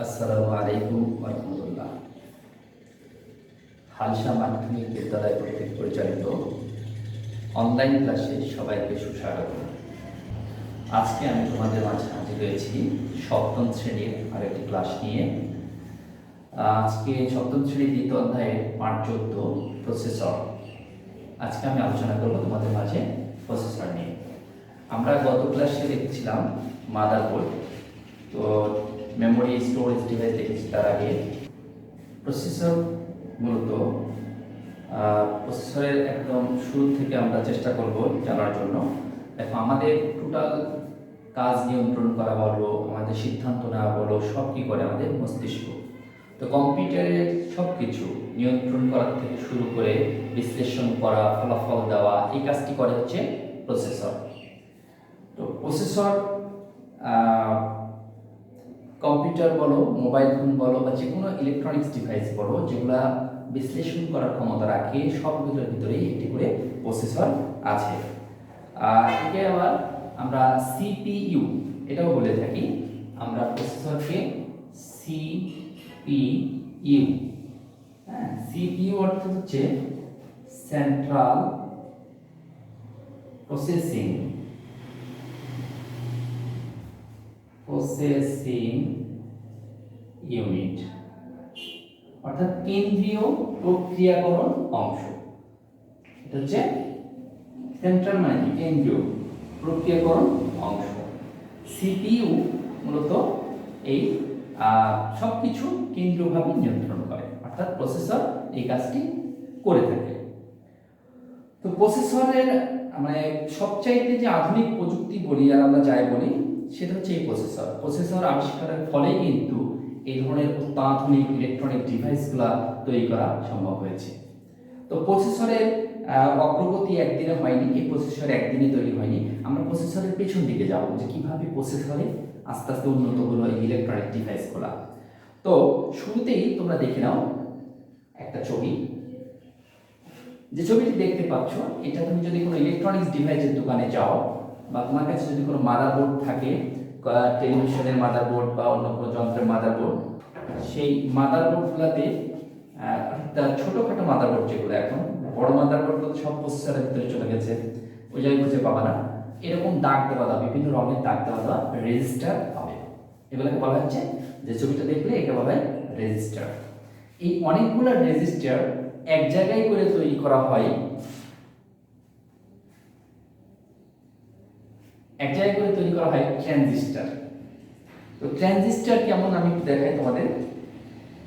আসসালামু আলাইকুম রহমতুল্লাহ হালসা মাধ্যমিক বিদ্যালয় কর্তৃক পরিচালিত অনলাইন ক্লাসে সবাইকে সুস্বাগত। আজকে আমি তোমাদের মাঝে হাজির হয়েছি সপ্তম শ্রেণির আরেকটি ক্লাস নিয়ে। আজকে সপ্তম শ্রেণির দ্বিতীয় অধ্যায়ের পাঠ চোদ্দ, প্রসেসর। আজকে আমি আলোচনা করব তোমাদের মাঝে প্রসেসর নিয়ে। আমরা গত ক্লাসে দেখেছিলাম মাদারবোর্ড। তো মেমোরি স্টোরেজ ডিভাইস দেখেছি তার আগে প্রসেসর মূলত প্রসেসরের একদম শুরু থেকে আমরা চেষ্টা করব জানার জন্য। দেখো, আমাদের টোটাল কাজ নিয়ন্ত্রণ করা বলো, আমাদের সিদ্ধান্ত নেওয়া বলো, সব কী করে আমাদের মস্তিষ্ক? তো কম্পিউটারের সব কিছু নিয়ন্ত্রণ করা থেকে শুরু করে বিশ্লেষণ করা, ফলাফল দেওয়া, এই কাজটি করে হচ্ছে প্রসেসর তো প্রসেসর কম্পিউটার বলো, মোবাইল ফোন বলো, বা যে কোনো ইলেকট্রনিক্স ডিভাইস বলো, যেগুলা বিশ্লেষণ করার ক্ষমতা রাখে সবগুলোর ভিতরেই একটি করে প্রসেসর আছে। আর একে আবার আমরা সিপিইউ এটাও বলে থাকি, আমরা প্রসেসরকে সিপিইউ হ্যাঁ সিপিইউ অর্থ হচ্ছে সেন্ট্রাল প্রসেসিং প্রসেসিং ইউনিট অর্থাৎ কেন্দ্রীয় প্রক্রিয়াকরণ অংশ। এটা হচ্ছে সেন্ট্রাল মানে কেন্দ্রীয় প্রক্রিয়াকরণ অংশ। সিপিইউ মূলত এই সব কিছু কেন্দ্রীয়ভাবে নিয়ন্ত্রণ করে, অর্থাৎ প্রসেসর এই কাজটি করে থাকে। তো প্রসেসরের মানে সবচাইতে যে আধুনিক প্রযুক্তি বলি আর আমরা যাই বলি সেটা হচ্ছে এই প্রসেসর প্রসেসর আবিষ্কারের ফলেই কিন্তু এই ধরনের অত্যাধুনিক ইলেকট্রনিক ডিভাইসগুলো তৈরি করা সম্ভব হয়েছে। তো প্রসেসরের অগ্রগতি একদিনে হয়নি, এই প্রসেসর একদিনে তৈরি হয়নি। আমরা প্রসেসরের পেছন দিকে যাব যে কীভাবে প্রসেসরে আস্তে আস্তে উন্নত হলো এই ইলেকট্রনিক ডিভাইসগুলো তো শুরুতেই তোমরা দেখে নাও একটা ছবি। যে ছবিটি দেখতে পাচ্ছ, এটা তুমি যদি কোনো ইলেকট্রনিক্স ডিভাইসের দোকানে যাও বা তোমার কাছে যদি কোনো মাদারবোর্ড থাকে টেলিভিশনের মাদারবোর্ড বা অন্য কোনো যন্ত্রের মাদারবোর্ড সেই মাদারবোর্ডগুলোতে ছোটোখাটো মাদারবোর্ড যেগুলো এখন, বড় মাদারবোর্ডগুলো সব প্রসেসরের ভিতরে চলে গেছে, ওই জায়গায় খুঁজে পাবা না। এরকম দাগ দেওয়া দাও বিভিন্ন রঙের দাগ দেওয়া দেওয়া রেজিস্টার পাবে। এগুলোকে বলা হচ্ছে যে ছবিটা দেখলে একে বলা হয় রেজিস্টার এই অনেকগুলো রেজিস্টার এক জায়গায় করে তৈরি করা হয় এক জায়গায় করে তৈরি করা হয় ট্রানজিস্টার। তো ট্রানজিস্টার কেমন আমি দেখাই তোমাদের?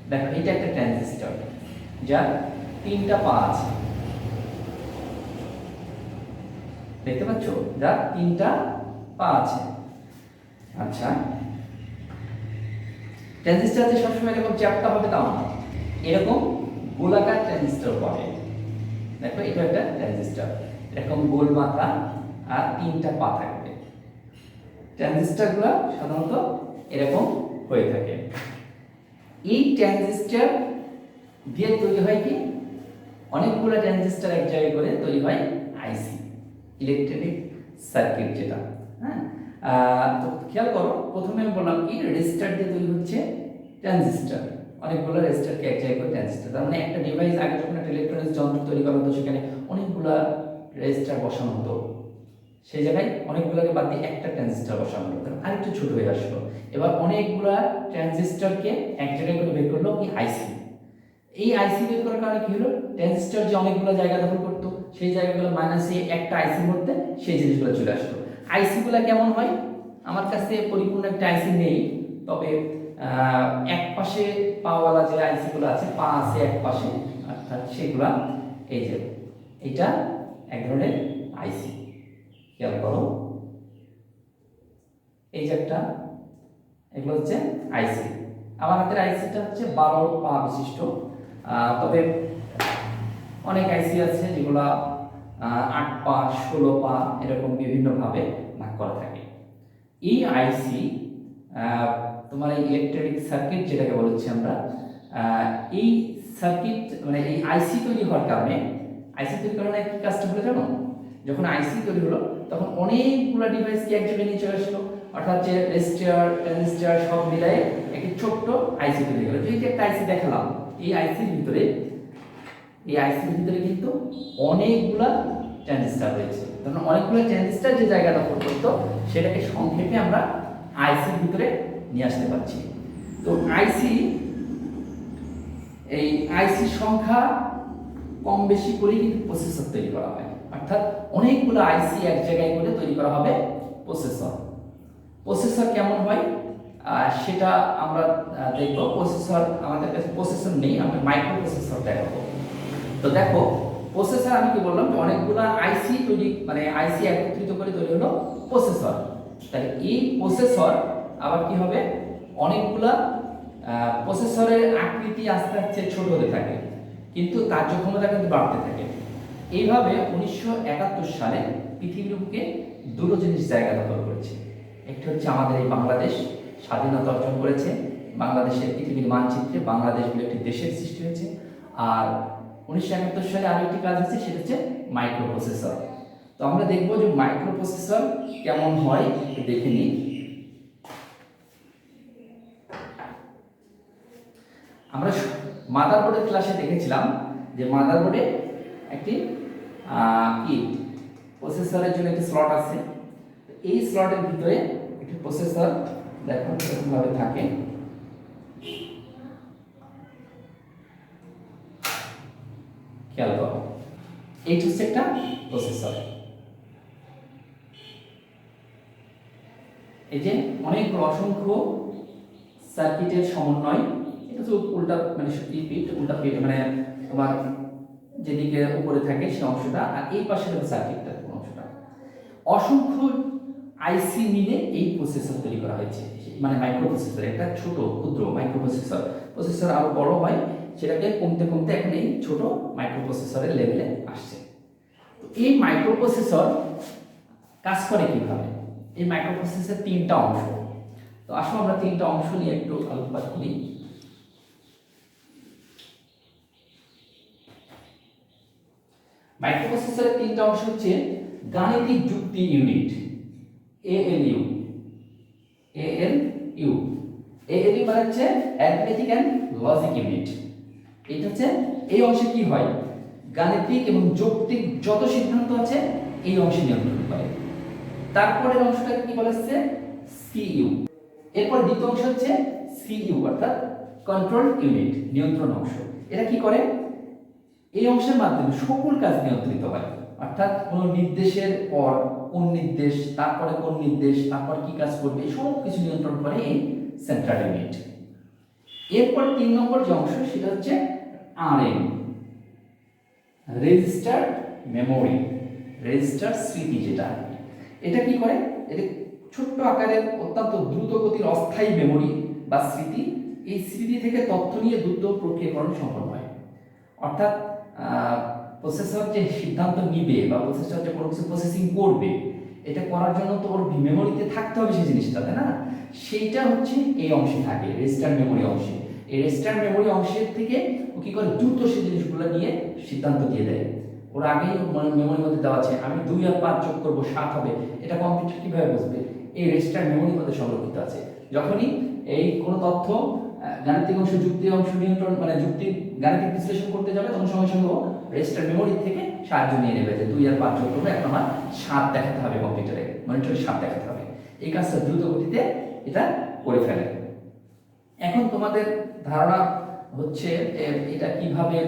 দেখো, এটা একটা ট্রানজিস্টার, যার তিনটা পা আছে। দেখতে পাচ্ছ? যার তিনটা পা আছে। আচ্ছা। ট্রানজিস্টার যে সবসময় এরকম চ্যাপটা হবে তাও না। এরকম গোলাকার ট্রানজিস্টার পাবে দেখো, এটা একটা ট্রানজিস্টার। এরকম গোল মাথা আর তিনটা পা থাকবে ট্রানজিস্টারগুলো সাধারণত এরকম হয়ে থাকে। এই ট্রানজিস্টার দিয়ে তৈরি হয় কি? অনেকগুলো ট্রানজিস্টার এক জায়গায় করে তৈরি হয় আইসি ইলেকট্রনিক সার্কিট যেটা হ্যাঁ? তো খেয়াল করো, প্রথমে আমি বললাম কি রেজিস্টার দিয়ে তৈরি হচ্ছে ট্রানজিস্টার অনেকগুলো রেজিস্টারকে এক জায়গায় করে ট্রানজিস্টার তার মানে একটা ডিভাইস আগে যখন একটা ইলেকট্রনিক্স যন্ত্র তৈরি করা হতো, সেখানে অনেকগুলো রেজিস্টার বসানো হতো। সেই জায়গায় অনেকগুলোকে বাদ দিয়ে একটা ট্রানজিস্টার বসানো হতো আরেকটু ছোট হয়ে আসলো। এবার অনেকগুলা ট্রানজিস্টারকে এক জায়গায় করে বের করল কি আইসি এই আইসি বের করার কারণে কি হলো? ট্রানজিস্টার যে অনেকগুলো জায়গা দখল করতো, সেই জায়গাগুলো মাইনাসে একটা আইসির মধ্যে সেই জিনিসগুলো চলে আসলো। আইসিগুলো কেমন হয়? আমার কাছে পরিপূর্ণ একটা আইসি নেই, তবে এক পাশে পাওয়ালা যে আইসিগুলো আছে, পা আছে এক পাশে, অর্থাৎ সেগুলা, এই যে, এটা এক ধরনের আইসি খেয়াল করো। এই যে একটা, এগুলো হচ্ছে আইসি। আমার হাতের আইসিটা হচ্ছে বারো পা বিশিষ্ট তবে অনেক আইসি আছে যেগুলো আট পা, ষোলো পা এরকম বিভিন্নভাবে ভাগ করা থাকে। এই আইসি তোমার এই ইলেকট্রনিক সার্কিট যেটাকে বলছি আমরা এই সার্কিট মানে এই আইসি তৈরি হওয়ার কারণে, আইসি তৈরি করার কি কাজটা হলো জানো? যখন আইসি তৈরি হলো তখন অনেকগুলো ডিভাইস কি এক জায়গায় নিয়ে চলে আসলো? অর্থাৎ যে রেজিস্টার ট্রানজিস্টার সব মিলাই একটি ছোট্ট আইসি তৈরি গেল এই যে একটা আইসি দেখালাম, এই আইসির ভিতরে, এই আইসির ভিতরে কিন্তু অনেকগুলা ট্রানজিস্টার রয়েছে। তখন অনেকগুলো ট্রানজিস্টার যে জায়গা দখল করতো সেটাকে সংক্ষেপে আমরা আইসির ভিতরে নিয়ে আসতে পারছি। তো আইসি এই আইসির সংখ্যা কম বেশি করেই কিন্তু প্রসেসর তৈরি করা হয়। অর্থাৎ অনেকগুলো আইসি এক জায়গায় করে তৈরি করা হবে প্রসেসর প্রসেসর কেমন হয়? সেটা আমরা দেখব। প্রসেসর আমাদের কাছে প্রসেসর নেই আমি মাইক্রো প্রসেসর দেখাবো। তো দেখো প্রসেসর আমি কি বললাম যে অনেকগুলো আইসি তৈরি মানে আইসি একত্রিত করে তৈরি হলো প্রসেসর তাহলে এই প্রসেসর আবার কি হবে? অনেকগুলা প্রসেসরের আকৃতি আস্তে আস্তে ছোট হতে থাকে, কিন্তু কার্যক্ষমতা কিন্তু বাড়তে থাকে। এইভাবে উনিশশো একাত্তর সালে পৃথিবীর বুকে দুটো জিনিস জায়গা দখল করেছে। একটি হচ্ছে আমাদের এই বাংলাদেশ, স্বাধীনতা অর্জন করেছে। বাংলাদেশের পৃথিবীর মানচিত্রে বাংলাদেশ বলে একটি দেশের সৃষ্টি হয়েছে। আর উনিশশো একাত্তর সালে আরও একটি কাজ হচ্ছে সেটা হচ্ছে মাইক্রো প্রসেসর তো আমরা দেখব যে মাইক্রো প্রসেসর কেমন হয় দেখে নিই। আমরা মাদারবোর্ডের ক্লাসে দেখেছিলাম যে মাদারবোর্ডে একটি কি প্রসেসরের জন্য একটি স্লট আছে। এই স্লটের ভিতরে একটি প্রসেসর দেখো এরকম ভাবে থাকে। খেয়াল করো, এইটা হচ্ছে একটা প্রসেসর এই যে অনেক অসংখ্য সার্কিটের সমন্বয়, এটা তো উল্টা মানে পিঠ উল্টা পিঠ মানে তোমার যেদিকে উপরে থাকে সে অংশটা, আর এই পাশে হলো সার্কিটটা অংশটা। অসংখ্য আইসি মিলে এই প্রসেসর তৈরি করা হয়েছে। মানে মাইক্রো প্রসেসর একটা ছোট, ক্ষুদ্র মাইক্রো প্রসেসর আরও বড় হয়, সেটাকে কমতে কমতে এখন এই ছোট মাইক্রো প্রসেসরের লেভেলে আসছে। তো এই মাইক্রো প্রসেসর কাজ করে কীভাবে? এই মাইক্রো প্রসেসরের তিনটা অংশ। তো আসো আমরা তিনটা অংশ নিয়ে একটু আলোকপাত করি। মাইক্রোপ্রসেসরের তিনটা অংশ হচ্ছে গাণিতিক যুক্তি ইউনিট এএলইউ এএলইউ এএলইউ মানে হচ্ছে অ্যারিথমেটিক অ্যান্ড লজিক ইউনিট এটা হচ্ছে, এই অংশে কি হয়? গাণিতিক এবং যৌক্তিক যত সিদ্ধান্ত আছে, এই অংশে নিয়ন্ত্রণ করে। তারপরের অংশটা কি বলা হচ্ছে? সিইউ এরপর দ্বিতীয় অংশ হচ্ছে সিইউ অর্থাৎ কন্ট্রোল ইউনিট নিয়ন্ত্রণ অংশ। এটা কি করে? এই অংশের মাধ্যমে সকল কাজ নিয়ন্ত্রিত হয়। অর্থাৎ কোন নির্দেশের পর কোন নির্দেশ, তারপরে কোন নির্দেশ, তারপর কি কাজ করবে সব কিছু নিয়ন্ত্রণ করে এই সেন্ট্রাল ইউনিট এরপর তিন নম্বর যে অংশ, সেটা হচ্ছে আর আরএম রেজিস্টার মেমোরি রেজিস্টার স্মৃতি যেটা। এটা কি করে? এটা ছোট্ট আকারের অত্যন্ত দ্রুত গতির অস্থায়ী মেমোরি বা স্মৃতি। এই স্মৃতি থেকে তথ্য নিয়ে দ্রুত প্রক্রিয়াকরণ সম্ভব হয়। অর্থাৎ প্রসেসর যে সিদ্ধান্ত নিবে বা প্রসেসর যে কোনো কিছু প্রসেসিং করবে, এটা করার জন্য তো ওর মেমোরিতে থাকতে হবে সেই জিনিসটা, তাই না? সেইটা হচ্ছে এই অংশে থাকে রেজিস্টার মেমোরি অংশে। এই রেজিস্টার মেমোরি অংশের থেকে ও কি করে দ্রুত সেই জিনিসগুলো নিয়ে সিদ্ধান্ত দিয়ে দেয়। ওর আগেই মেমোরির মধ্যে দেওয়া আছে, আমি দুই আর পাঁচ যোগ করব, সাত হবে। এটা কম্পিউটার কীভাবে বুঝবে? এই রেজিস্টার মেমোরির মধ্যে সংরক্ষিত আছে। যখনই এই কোনো তথ্য গাণিতিক অংশ, যুক্তি অংশ নিয়ন্ত্রণ মানে যুক্তি, গাণিতিক বিশ্লেষণ করতে যাবে, তখন সঙ্গে সঙ্গে ও রেজিস্টার মেমোরি থেকে সাহায্য নিয়ে নেবে যে দুই আর পাঁচ যোগ করব এখন আমার সাত দেখাতে হবে কম্পিউটারে মনিটরে সাত দেখাতে হবে। এই কাজটা দ্রুত গতিতে এটা করে ফেলে। এখন তোমাদের ধারণা হচ্ছে এটা কীভাবে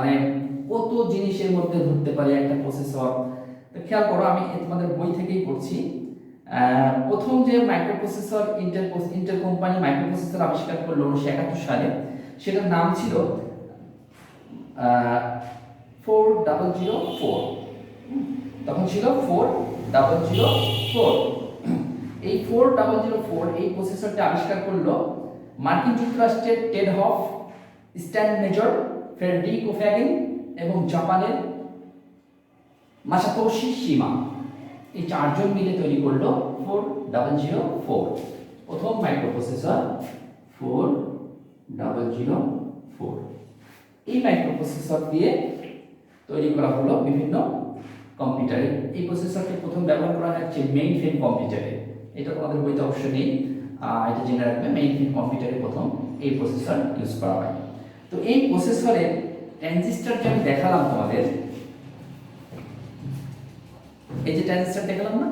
মানে কত জিনিসের মধ্যে ধরতে পারে একটা প্রসেসর তো খেয়াল করো, আমি তোমাদের বই থেকেই পড়ছি। প্রথম যে microprocessor Intel Intel company microprocessor আবিষ্কার করল উনিশশো একাত্তর সালে, সেটার নাম ছিল ফোর ডাবল জিরো ফোর তখন ছিল ফোর ডাবল জিরো ফোর এই ফোর ডাবল জিরো ফোর এই প্রসেসরটা আবিষ্কার করল মার্কিন যুক্তরাষ্ট্রের Ted Hoff, Stan Mazor, Federico Faggin এবং জাপানের মাসাতোশি সীমা এই চারজন মিলে তৈরি করল ফোর ডাবল জিরো ফোর প্রথম microprocessor four double zero four এই মাইক্রো প্রসেসর দিয়ে তৈরি করা হলো বিভিন্ন কম্পিউটারে এই প্রসেসরকে প্রথম ব্যবহার করা হচ্ছে মেইন ফ্রেম কম্পিউটারে এটা তোমাদের বইতে অবশ্যই নেই। এটা জেনে রাখবে মেইন ফ্রেম কম্পিউটারে প্রথম এই প্রসেসর ইউজ করা হয়। তো এই প্রসেসরের ট্রানজিস্টর যে আমি দেখালাম তোমাদের এই যে ট্রানজিস্টর দেখালাম না?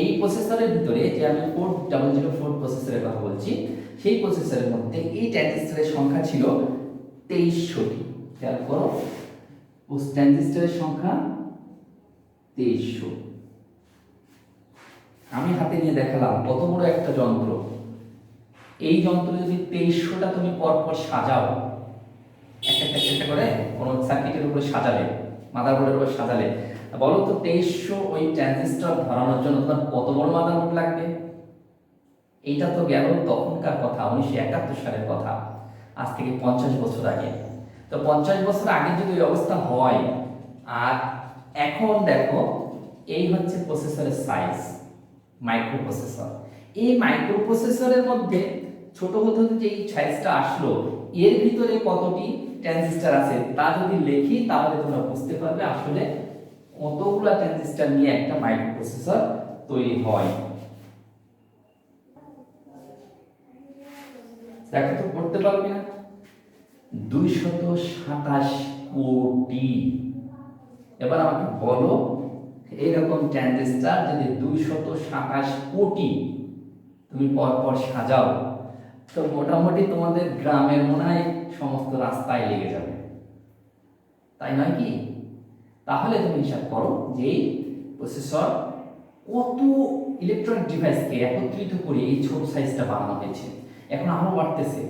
এই প্রসেসরের ভিতরে যে আমি ফোর ডাবল জিরো ফোর প্রসেসরের কথা বলছি, সেই প্রসেসরের মধ্যে এই ট্রানজিস্টরের সংখ্যা ছিল তেইশশোটি। করো ট্রানজিস্টরের সংখ্যা তেইশশো। আমি হাতে নিয়ে দেখালাম কত বড় একটা যন্ত্র। এই যন্ত্র যদি তেইশশোটা তুমি পরপর সাজাও, একটা একটা করে কোনো সার্কিটের উপরে সাজালে মাদারবোর্ডের উপর সাজালে বলো তো তেইশশো ওই ট্রানজিস্টর ধরানোর জন্য তোমার কত বড় মাদারবোর্ড লাগবে? এইটা তো গেল তখনকার কথা, উনিশশো একাত্তর সালের কথা, আজ থেকে পঞ্চাশ বছর আগে। তো পঞ্চাশ বছর আগে যদি ওই অবস্থা হয়, আর এখন দেখো, এই হচ্ছে প্রসেসরের সাইজ মাইক্রো প্রসেসর এই মাইক্রো প্রসেসরের মধ্যে ছোট হতে হতে যে এই সাইজটা আসলো, এর ভিতরে কতটি ট্রানজিস্টর আছে, তা যদি লিখি, তাহলে তোমরা বুঝতে পারবে আসলে কতগুলা ট্রানজিস্টর নিয়ে একটা মাইক্রো প্রসেসর তৈরি হয়? দেখো তো, করতে পারবে না? দুইশত সাতাশ কোটি। এবার আমাকে বলো এইরকম ট্রানজিস্টার যদি দুইশত সাতাশ কোটি তুমি পরপর সাজাও, তো মোটামুটি তোমাদের গ্রামের মনে হয় সমস্ত রাস্তায় লেগে যাবে। তাই নয় কি? তাহলে তুমি হিসাব করো যে এই প্রসেসর কত ইলেকট্রনিক ডিভাইসকে একত্রিত করে এই ছোট সাইজটা বানানো হয়েছে। এখন আরও বাড়তেছে।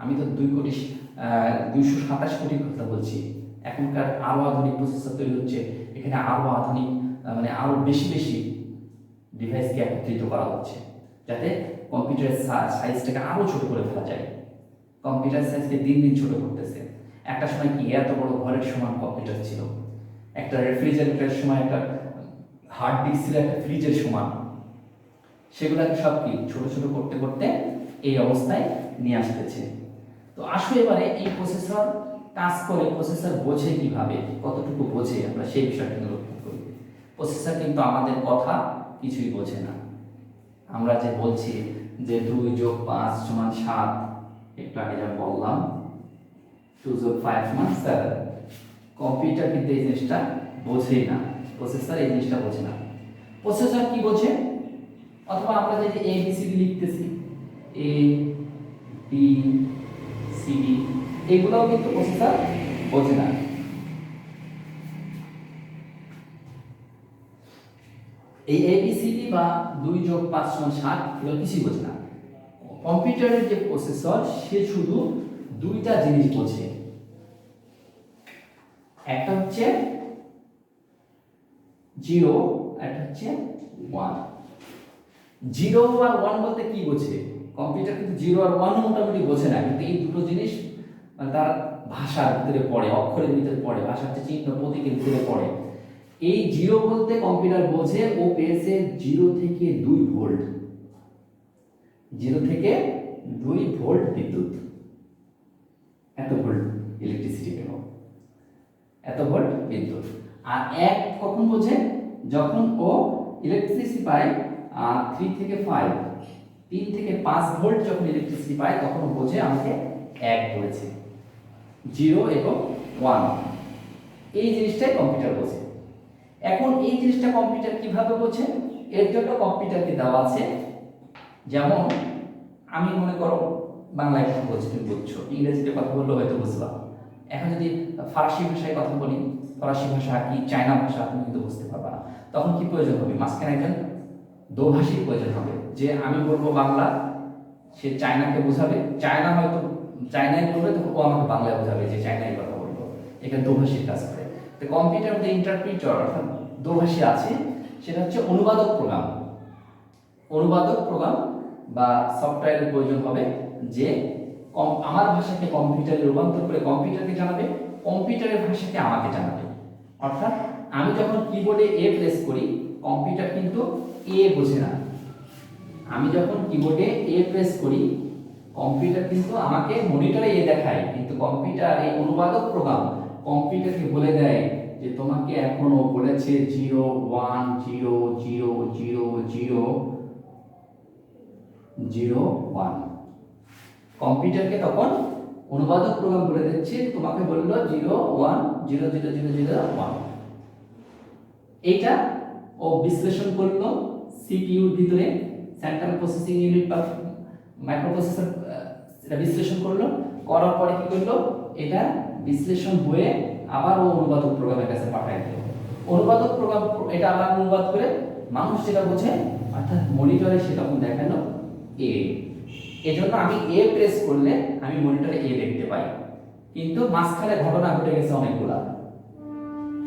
আমি তো দুই কোটি দুইশো সাতাশ কোটির কথা বলছি। এখনকার আরও আধুনিক প্রসেসর তৈরি হচ্ছে। এখানে আরও আধুনিক মানে আরও বেশি বেশি ডিভাইসকে একত্রিত করা হচ্ছে। যাতে কম্পিউটারের সাইজটাকে আরও ছোট করে ফেলা যায়। কম্পিউটার সাইজকে দিন দিন ছোট করতেছে। একটা সময় কি এত বড় ঘরের সমান কম্পিউটার ছিল? একটা রেফ্রিজারেটরের সময়, একটা হার্ড ডিস্ক ছিল, একটা ফ্রিজের সমান। সেগুলোকে সব কি? ছোট ছোট করতে করতে এই অবস্থায় নিয়ে আসতেছে। তো আসো এবারে এই প্রসেসর কাজ করে প্রসেসর বোঝে কীভাবে, কতটুকু বোঝে, আমরা সেই বিষয়টা লক্ষ্য করি। প্রসেসর কিন্তু আমাদের কথা কিছুই বোঝে না। আমরা যে বলছি যে দুই যোগ পাঁচ সমান সাত, একটু আগে যা বললাম টু যোগ ফাইভ সমান সেভেন কম্পিউটার কিন্তু এই জিনিসটা বোঝেই না। প্রসেসর এই জিনিসটা বোঝে না। প্রসেসর কি বোঝে? অথবা আমরা যে এ বি সি ডি লিখতেছি এ বি সি ডি এগুলোও কিন্তু প্রসেসর বোঝে না। এই এবিসিডি বা দুই যোগ পাঁচ সমান ষাট এগুলো কিছুই বোঝে না। কম্পিউটারের যে প্রসেসর সে শুধু দুইটা জিনিস বোঝে। একটা হচ্ছে জিরো, একটা হচ্ছে ওয়ান। জিরো আর ওয়ান বলতে কি বোঝে? কম্পিউটার কিন্তু জিরো আর ওয়ান মোটামুটি বোঝে না, কিন্তু এই দুটো জিনিস মানে তার ভাষার ভিতরে পড়ে, অক্ষরের ভিতরে পড়ে, ভাষার যে চিহ্ন প্রতীকের ভিতরে পড়ে। এই জিরো বলতে কম্পিউটার বোঝে ও পেয়েছে জিরো থেকে দুই ভোল্ট। জিরো থেকে দুই ভোল্ট বিদ্যুৎ। এত ভোল্ট ইলেকট্রিসিটি পেল এত ভোল্ট বিদ্যুৎ। আর এক কখন বোঝে? যখন ও ইলেকট্রিসিটি পায় থ্রি থেকে ফাইভ তিন থেকে পাঁচ ভোল্ট যখন ইলেকট্রিসিটি পায়, তখন বোঝে আমাকে এক বলেছে। জিরো এবং ওয়ান এই জিনিসটাই কম্পিউটার বোঝে। এখন এই জিনিসটা কম্পিউটার কীভাবে বোঝে? এর জন্য কম্পিউটারকে দেওয়া আছে। যেমন, আমি মনে করো বাংলায় কথা বলছি তুমি বুঝছ। ইংরেজিতে কথা বললে হয়তো বুঝবা। এখন যদি ফার্সি ভাষায় কথা বলি, ফরাসি ভাষা কি চায়না ভাষা তুমি কিন্তু বুঝতে পারবা না। তখন কি প্রয়োজন হবে? মাঝখানে একজন দোভাষীর প্রয়োজন হবে। যে আমি বলব বাংলা, সে চায়নাকে বোঝাবে। চায়না হয়তো চায়নায় বলবে, তখন ও আমাকে বাংলায় বোঝাবে যে চায়নায় কথা বলব। এটা দোভাষীর কাজ করে। তো কম্পিউটার মধ্যে ইন্টারপ্রিটার অর্থাৎ দোভাষী আছে, সেটা হচ্ছে অনুবাদক প্রোগ্রাম। অনুবাদক প্রোগ্রাম বা সফটওয়্যারের প্রয়োজন হবে যে আমার ভাষাকে কম্পিউটারে রূপান্তর করে কম্পিউটারকে জানাবে, কম্পিউটারের ভাষাকে আমাকে জানাবে। অর্থাৎ আমি যখন কিবোর্ডে এ প্রেস করি কম্পিউটার কিন্তু এ বোঝে না। আমি যখন কিবোর্ডে এ প্রেস করি কম্পিউটার কিন্তু আমাকে মনিটরে এ দেখায়, কিন্তু কম্পিউটার এই অনুবাদক প্রোগ্রাম কম্পিউটারকে বলে দেয় যে তোমাকে এখনও বলেছে zero one, zero zero zero zero zero, one. কম্পিউটারকে তখন অনুবাদক প্রোগ্রাম বলে দিচ্ছে, তোমাকে বলল zero one, zero zero zero zero, one. এইটা ও বিশ্লেষণ করল সিপিইউর ভিতরে সেন্ট্রাল প্রসেসিং ইউনিট বা মাইক্রোপ্রসেসর এটা বিশ্লেষণ করল, করার পরে কি করল, এটা বিশ্লেষণ হয়ে আবার ও অনুবাদক প্রোগ্রামের কাছে পাঠায় দিল। অনুবাদক প্রোগ্রাম, এটা আবার অনুবাদ করে মানুষ যেটা বোঝে, অর্থাৎ মনিটরে সে তখন দেখাল এ এজন্য আমি এ প্রেস করলে আমি মনিটরে এ দেখতে পাই। কিন্তু মাঝখানে ঘটনা ঘটে গেছে অনেকগুলা।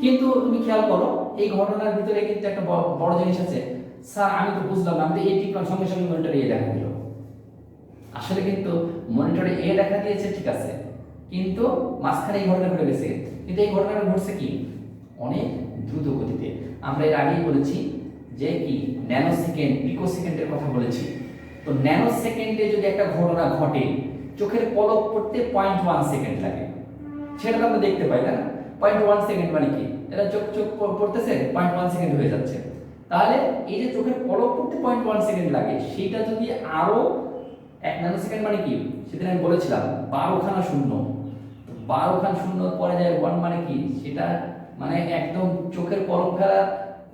কিন্তু তুমি খেয়াল করো, এই ঘটনার ভিতরে কিন্তু একটা বড় জিনিস আছে। স্যার, আমি তো বুঝলাম না, আমি এই টিপলাম সঙ্গে সঙ্গে মনিটরে এ দেখা দিল। আসলে কিন্তু মনিটরে এ দেখা দিয়েছে, ঠিক আছে। কিন্তু মাঝখানে এই ঘটনা ঘটে গেছে। কিন্তু এই ঘটনাটা ঘটছে কি? অনেক দ্রুত গতিতে। আমরা এর আগেই বলেছি যে কি? ন্যানো সেকেন্ড পিকো সেকেন্ডের কথা বলেছি। তো ন্যানো সেকেন্ডে যদি একটা ঘটনা ঘটে, চোখের পলক পড়তে পয়েন্ট ওয়ান সেকেন্ড লাগে। সেটা তো আমরা দেখতে পাই না? পয়েন্ট ওয়ান সেকেন্ড মানে কি? এটা চোখ চোখ পড়তেছে পয়েন্ট ওয়ান সেকেন্ড হয়ে যাচ্ছে। তাহলে এই যে চোখের পলক পড়তে পয়েন্ট ওয়ান সেকেন্ড লাগে, সেটা যদি আরও এক ন্যানো সেকেন্ড মানে কি? সেদিন আমি বলেছিলাম, বারোখানা শূন্য। বারোখানা শূন্য পরে যায় ওয়ান মানে কি? সেটা মানে একদম চোখের পলক ফেলা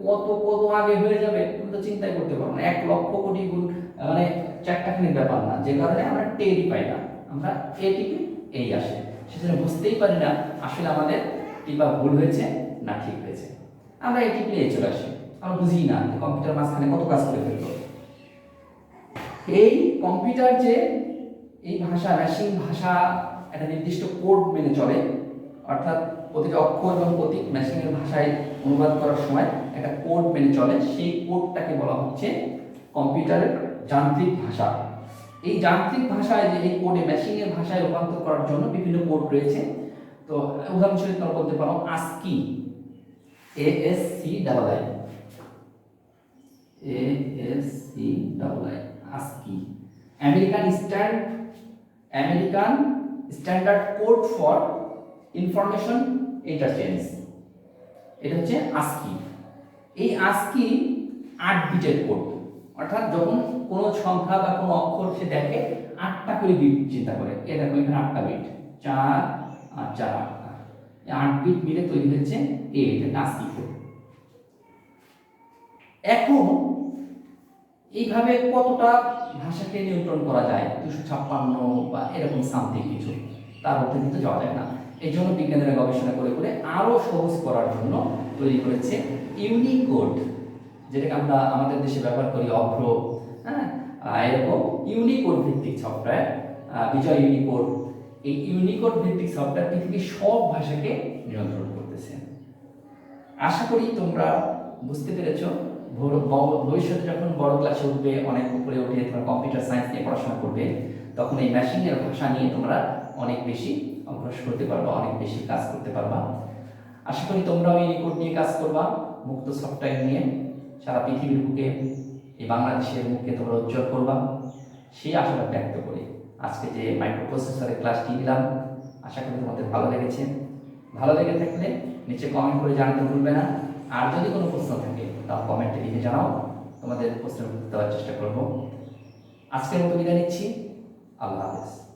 কত কত আগে হয়ে যাবে, তুমি তো চিন্তাই করতে পারো না। এক লক্ষ কোটি গুণ মানে চারটাখানির ব্যাপার না, যে কারণে আমরা টেরই পাই না। আমরা এ টিপি এই আসে। সেজন্য বুঝতেই পারি না আসলে আমাদের টিপা ভুল হয়েছে না ঠিক হয়েছে। আমরা এই টিপি চলে আসি। আমরা বুঝি না কম্পিউটার মাঝখানে কত কাজ করে ফেলল এই কম্পিউটার যে এই ভাষা মেশিন ভাষা একটা নির্দিষ্ট কোড মেনে চলে, অর্থাৎ প্রতিটা অক্ষর এবং প্রতীক মেশিনের ভাষায় অনুবাদ করার সময় একটা কোড মেনে চলে। সেই কোডটাকে বলা হচ্ছে কম্পিউটারের যান্ত্রিক ভাষা। এই যান্ত্রিক ভাষায় যে এই কোডে মেশিনের ভাষায় রূপান্তর করার জন্য বিভিন্ন কোড রয়েছে। তো উদাহরণস্বরূপ তোমরা বলতে পারো ASCII A S C double I A S C double I ASCII American stand American standard code for information interchange এটা হচ্ছে আস্কি এই আস্কি আট বিটের কোড অর্থাৎ যখন কোনো সংখ্যা বা কোনো অক্ষর সে দেখে, আটটা করে বিট চিন্তা করে। এ দেখো এখানে আটটা বিট। চার আর চার আটটা। আট বিট মিলে তৈরি হচ্ছে এ এটা আস্কি কোড এখন এইভাবে কতটা ভাষাকে নিয়ন্ত্রণ করা যায়? দুশো ছাপ্পান্ন বা এরকম সামথিং কিছু। তার মধ্যে কিন্তু যাওয়া যায় না। এই জন্য বিজ্ঞানীরা গবেষণা করে করে আরও সহজ করার জন্য তৈরি করেছে ইউনিকোড, যেটাকে আমরা আমাদের দেশে ব্যবহার করি অভ্র হ্যাঁ? এরকম ইউনিকোড ভিত্তিক সফটওয়্যার বিজয় ইউনিকোড। এই ইউনিকোড ভিত্তিক সফটওয়্যার পৃথিবীর সব ভাষাকে নিয়ন্ত্রণ করতেছে। আশা করি তোমরা বুঝতে পেরেছ ভবিষ্যতে যখন বড় ক্লাসে উঠবে, অনেক উপরে উঠে তোমরা কম্পিউটার সায়েন্স নিয়ে পড়াশোনা করবে, তখন এই মেশিনের ভাষা নিয়ে তোমরা অনেক বেশি অগ্রসর করতে পারবা, অনেক বেশি কাজ করতে পারবা। আশা করি তোমরাও এই কোড নিয়ে কাজ করবা, মুক্ত সফটওয়্যার নিয়ে সারা পৃথিবীর বুকে, এই বাংলাদেশের মুখে তোমরা উজ্জ্বল করবা। সেই আশাটা ব্যক্ত করি আজকে যে মাইক্রো প্রসেসরের ক্লাসটি দিলাম আশা করি তোমাদের ভালো লেগেছে। ভালো লেগে থাকলে নিচে কমেন্ট করে জানাতে ভুলবে না। আর যদি কোনো প্রশ্ন থাকে, তাও কমেন্টে লিখে জানাও। তোমাদের প্রশ্নের উত্তর দেওয়ার চেষ্টা করব। আজকের মতো বিদায় নিচ্ছি। আল্লাহ হাফেজ।